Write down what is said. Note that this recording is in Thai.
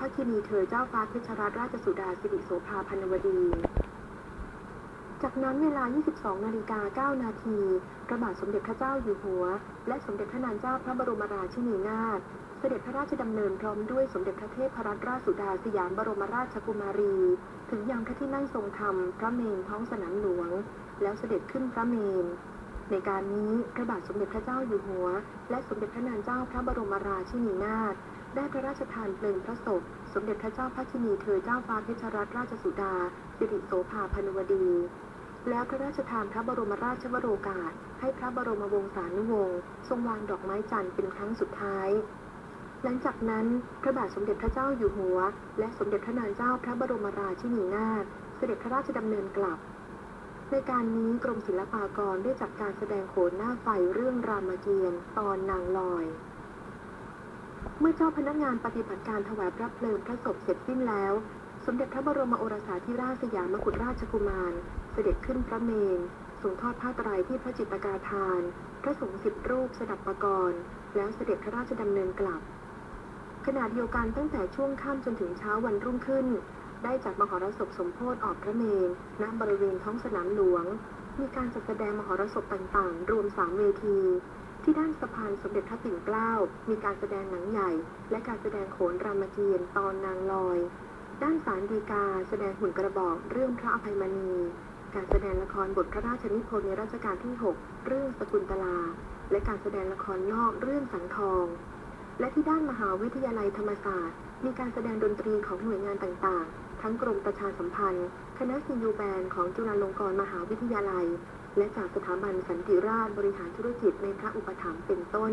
พระคินีเธอเจ้าฟ้าเพชรรัตนราชสุดาสิริโสภาพันวดี จากนั้นเวลา 22 นาฬิกา 9 นาทีพระบาทสมเด็จพระเจ้าอยู่หัว และสมเด็จพระนางเจ้าพระบรมราชินีนาถเสด็จพระราชดำเนินพร้อมด้วยสมเด็จพระเทพรัตนราชสุดาสยามบรมราชกุมารี ถึงยังพระที่นั่งทรงธรรมพระเมนท้องสนามหลวง แล้วเสด็จขึ้นพระเมนในการนี้พระบาทสมเด็จพระเจ้าอยู่หัว และสมเด็จพระนางเจ้าพระบรมราชินีนาถ ได้พระราชทานเพลิงพระศพ สมเด็จพระเจ้าพระคินีเธอเจ้าฟ้าเพชรรัตนราชสุดา สิริโสภาพนวดี แล้วพระราชทานพระบรมราชวโรกาส ให้พระบรมวงศานุวงศ์ทรงวางดอกไม้จันทร์เป็นครั้งสุดท้ายหลังจากนั้นพระบาทสมเด็จพระเจ้าอยู่หัว และสมเด็จพระนางเจ้าพระบรมราชินีนาถเสด็จพระราชดำเนินกลับ ในการนี้กรมศิลปากรได้จัดการแสดงโขนหน้าไฟเรื่องรามเกียรติ์ตอนนางลอย เมื่อเจ้าพนักงานปฏิบัติการถวายพระเพลิงพระศพเสร็จสิ้นแล้ว สมเด็จพระบรมโอรสาธิราชสยามกุฎราชกุมาร เสด็จขึ้นพระเมรุทรงทอดผ้าไตรที่พระจิตกาทาน พระสงฆ์สิบรูปสดับประกรณ์แล้วเสด็จพระราชดำเนินกลับ ขณะเดียวกันตั้งแต่ช่วงค่ำจนถึงเช้าวันรุ่งขึ้น ได้จัดมหรสพสมโพธิออกพระเมรุณบริเวณท้องสนามหลวง มีการจัดแสดงมหรสพต่างๆ รวมสามเวที ที่ด้านสะพานสมเด็จพระปิ่นเกล้า มีการแสดงหนังใหญ่ และการแสดงโขนรามเกียรติ์ตอนนางลอย ด้านสารดีกา แสดงหุ่นกระบอกเรื่องพระอภัยมณี การแสดงละครบทพระราชนิพนธ์ในรัชกาลที่ 6 เรื่องสกุลตลา และการแสดงละครนอกเรื่องสังทอง และที่ด้านมหาวิทยาลัยธรรมศาสตร์ มีการแสดงดนตรีของหน่วยงานต่างๆ ทั้งกรมประชาสัมพันธ์ คณะซียูแบนของจุฬาลงกรณ์มหาวิทยาลัย และจากสถาบันสันติราษฎร์บริหารธุรกิจในพระอุปถัมภ์เป็นต้น